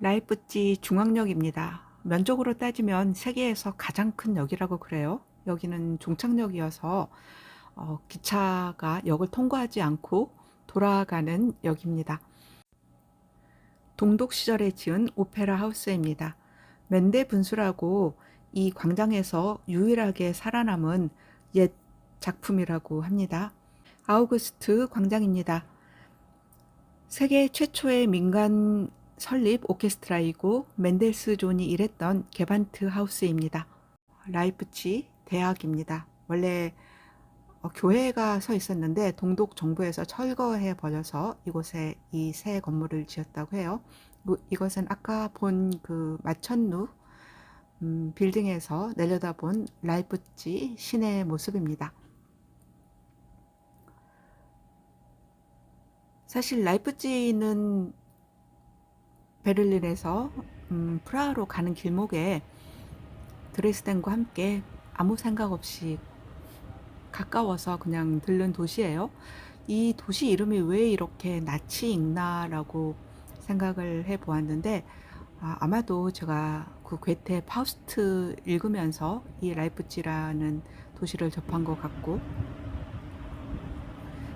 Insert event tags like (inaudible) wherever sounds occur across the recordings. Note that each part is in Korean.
라이프치 중앙역입니다. 면적으로 따지면 세계에서 가장 큰 역이라고 그래요. 여기는 종착역이어서 어, 기차가 역을 통과하지 않고 돌아가는 역입니다. 동독 시절에 지은 오페라 하우스입니다. 맨데 분수라고 이 광장에서 유일하게 살아남은 옛 작품이라고 합니다. 아우구스트 광장입니다. 세계 최초의 민간 설립 오케스트라이고 멘델스 존이 일했던 게반트 하우스입니다. 라이프치 대학입니다. 원래 어, 교회가 서 있었는데 동독 정부에서 철거해 버려서 이곳에 이 새 건물을 지었다고 해요. 뭐, 이것은 아까 본 그 마천루 음, 빌딩에서 내려다본 라이프치 시내 모습입니다. 사실 라이프치는 베를린에서 음, 프라하로 가는 길목에 드레스덴과 함께 아무 생각 없이 가까워서 그냥 들른 도시예요. 이 도시 이름이 왜 이렇게 낯이 익나라고 생각을 해 보았는데 아, 마도 제가 그 괴테 파우스트 읽으면서 이 라이프치라는 도시를 접한 것 같고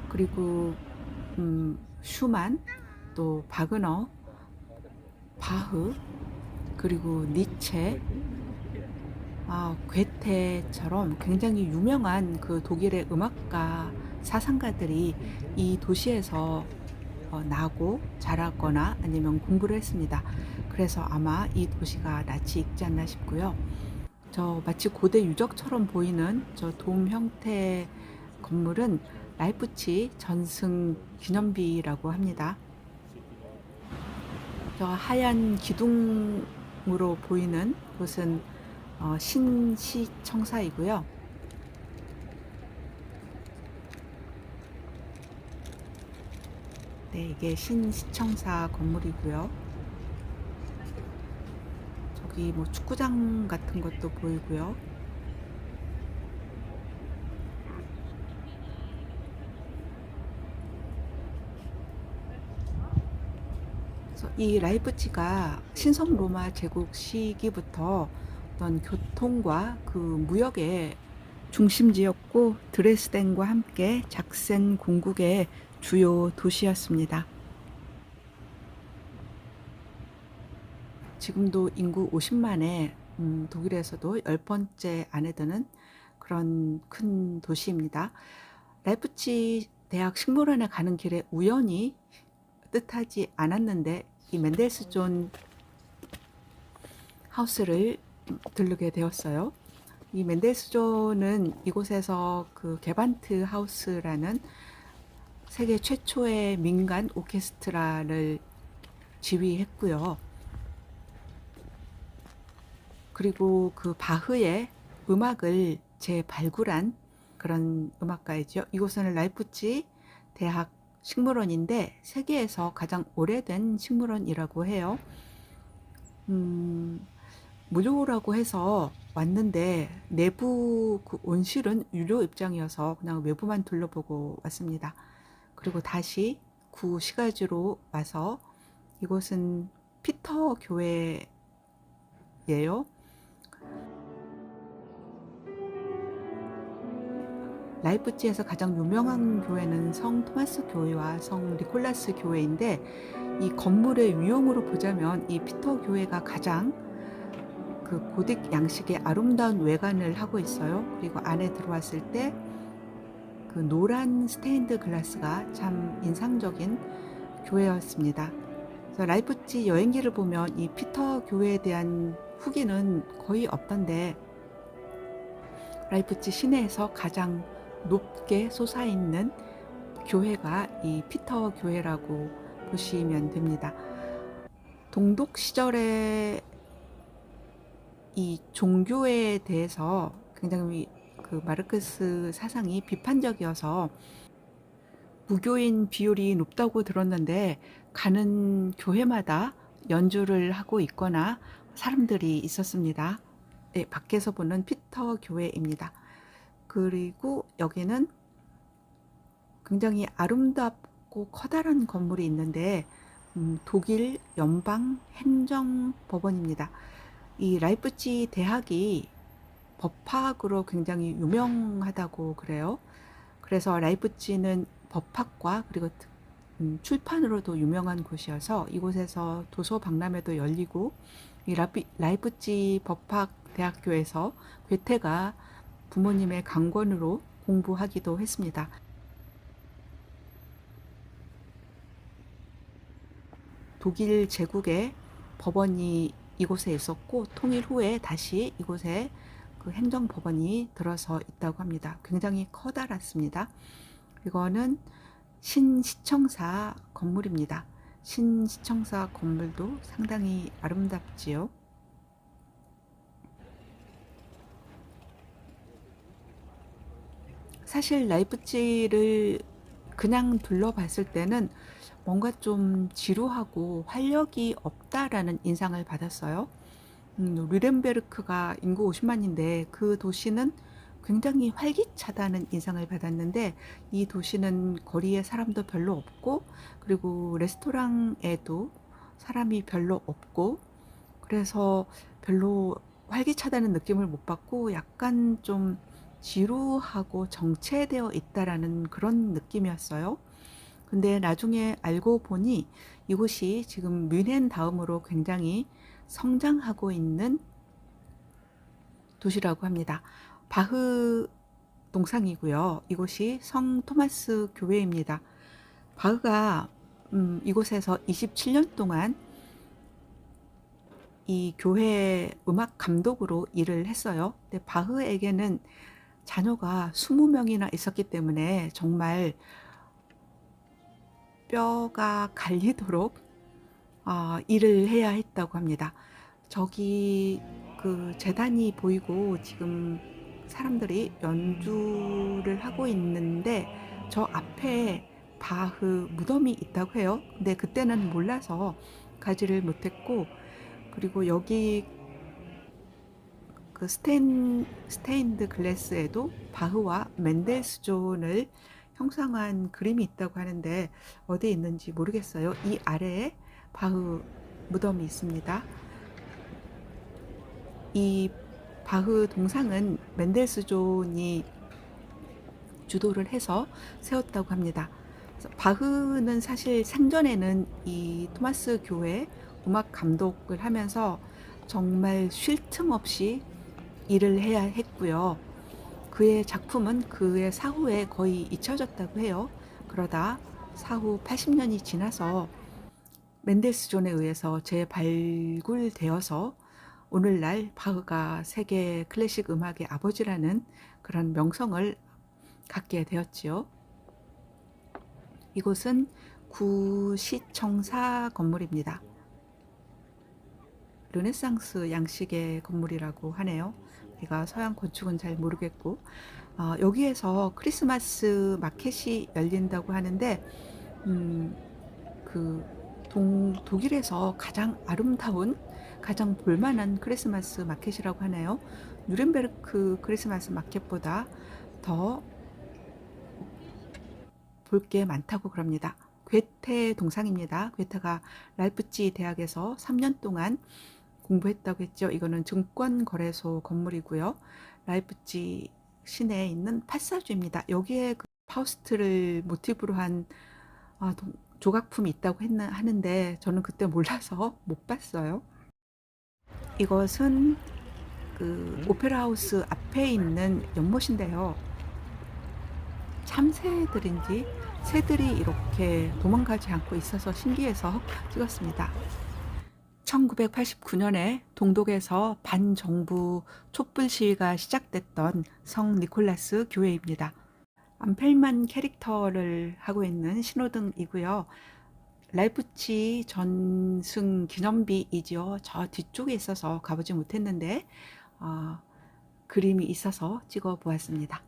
그리고 음, 슈만 또 바그너 바흐 그리고 니체 아, 괴테처럼 굉장히 유명한 그 독일의 음악가 사상가들이 이 도시에서 어, 나고 자랐거나 아니면 공부를 했습니다. 그래서 아마 이 도시가 낯이 익지 않나 싶고요. 저 마치 고대 유적처럼 보이는 저 돔 형태 건물은 라이프치 전승 기념비라고 합니다. 저 하얀 기둥으로 보이는 곳은 어, 신시청사이고요. 네, 이게 신시청사 건물이고요. 저기 뭐 축구장 같은 것도 보이고요. 그래서 이 라이프치가 신성 로마 제국 시기부터 어떤 교통과 그 무역의 중심지였고 드레스덴과 함께 작센 공국의 주요 도시였습니다. 지금도 인구 50만의 음, 독일에서도 열 번째 안에 드는 그런 큰 도시입니다. 라이프치 대학 식물원에 가는 길에 우연히 뜻하지 않았는데 이 멘델스 존 하우스를 들르게 되었어요. 이 멘델스 존은 이곳에서 그 게반트 하우스라는 세계 최초의 민간 오케스트라를 지휘했고요. 그리고 그 바흐의 음악을 재발굴한 그런 음악가이죠. 이곳은 라이프치 대학 식물원인데 세계에서 가장 오래된 식물원이라고 해요. 음, 무료라고 해서 왔는데 내부 그 온실은 유료 입장이어서 그냥 외부만 둘러보고 왔습니다. 그리고 다시 구 시가지로 와서 이곳은 피터 교회예요. 라이프치에서 가장 유명한 교회는 성 토마스 교회와 성 니콜라스 교회인데 이 건물의 위용으로 보자면 이 피터 교회가 가장 그 고딕 양식의 아름다운 외관을 하고 있어요. 그리고 안에 들어왔을 때 그 노란 스테인드 글라스가 참 인상적인 교회였습니다. 그래서 라이프치 여행기를 보면 이 피터 교회에 대한 후기는 거의 없던데 라이프치 시내에서 가장 높게 솟아있는 교회가 이 피터 교회라고 보시면 됩니다. 동독 시절에 이 종교에 대해서 굉장히 그 마르크스 사상이 비판적이어서 무교인 비율이 높다고 들었는데 가는 교회마다 연주를 하고 있거나 사람들이 있었습니다. 네, 밖에서 보는 피터 교회입니다. 그리고 여기는 굉장히 아름답고 커다란 건물이 있는데 음, 독일 연방 행정법원입니다. 이 라이프치 대학이 법학으로 굉장히 유명하다고 그래요. 그래서 라이프치는 법학과 그리고 특- 음, 출판으로도 유명한 곳이어서 이곳에서 도서 박람회도 열리고 이 라이프치 법학 대학교에서 괴테가 부모님의 강권으로 공부하기도 했습니다. 독일 제국의 법원이 이곳에 있었고 통일 후에 다시 이곳에 그 행정 법원이 들어서 있다고 합니다. 굉장히 커다랗습니다. 이거는 신시청사 건물입니다. 신시청사 건물도 상당히 아름답지요. 사실 라이프치를 그냥 둘러봤을 때는 뭔가 좀 지루하고 활력이 없다라는 인상을 받았어요. 음, 류렌베르크가 인구 50만인데 그 도시는 굉장히 활기차다는 인상을 받았는데 이 도시는 거리에 사람도 별로 없고 그리고 레스토랑에도 사람이 별로 없고 그래서 별로 활기차다는 느낌을 못 받고 약간 좀 지루하고 정체되어 있다라는 그런 느낌이었어요. 근데 나중에 알고 보니 이곳이 지금 뮌헨 다음으로 굉장히 성장하고 있는 도시라고 합니다. 바흐 동상이고요. 이곳이 성 토마스 교회입니다. 바흐가 음, 이곳에서 27년 동안 이 교회 음악 감독으로 일을 했어요. 근데 바흐에게는 자녀가 20명이나 있었기 때문에 정말 뼈가 갈리도록 어, 일을 해야 했다고 합니다. 저기 그 재단이 보이고 지금 사람들이 연주를 하고 있는데 저 앞에 바흐 무덤이 있다고 해요. 근데 그때는 몰라서 가지를 못했고 그리고 여기 그 스테인, 스테인드 글래스에도 바흐와 멘델스존을 형상한 그림이 있다고 하는데 어디에 있는지 모르겠어요. 이 아래에 바흐 무덤이 있습니다. 이 바흐 동상은 멘델스존이 주도를 해서 세웠다고 합니다. 바흐는 사실 생전에는 이 토마스 교회 음악 감독을 하면서 정말 쉴 틈 없이 일을 해야 했고요. 그의 작품은 그의 사후에 거의 잊혀졌다고 해요. 그러다 사후 80년이 지나서 멘델스존에 의해서 재발굴되어서 오늘날 바흐가 세계 클래식 음악의 아버지라는 그런 명성을 갖게 되었지요. 이곳은 구시청사 건물입니다. 르네상스 양식의 건물이라고 하네요. 제가 서양 건축은 잘 모르겠고 어, 여기에서 크리스마스 마켓이 열린다고 하는데 음, 그 동, 독일에서 가장 아름다운 가장 볼만한 크리스마스 마켓이라고 하네요. 누렌베르크 크리스마스 마켓보다 더 볼 게 많다고 그럽니다. 괴테 동상입니다. 괴테가 라이프치 대학에서 3년 동안 공부했다고 했죠. 이거는 증권거래소 건물이고요. 라이프치 시내에 있는 파사주입니다. 여기에 그 파우스트를 모티브로 한 아, 동, 조각품이 있다고 했나 하는데 저는 그때 몰라서 (laughs) 못 봤어요. 이것은 그 오페라 하우스 앞에 있는 연못인데요. 참새들인지 새들이 이렇게 도망가지 않고 있어서 신기해서 (laughs) 찍었습니다. 1989년에 동독에서 반정부 촛불 시위가 시작됐던 성 니콜라스 교회입니다. 암펠만 캐릭터를 하고 있는 신호등이고요. 라이프치 전승 기념비이지요. 저 뒤쪽에 있어서 가보지 못했는데 어, 그림이 있어서 찍어 보았습니다.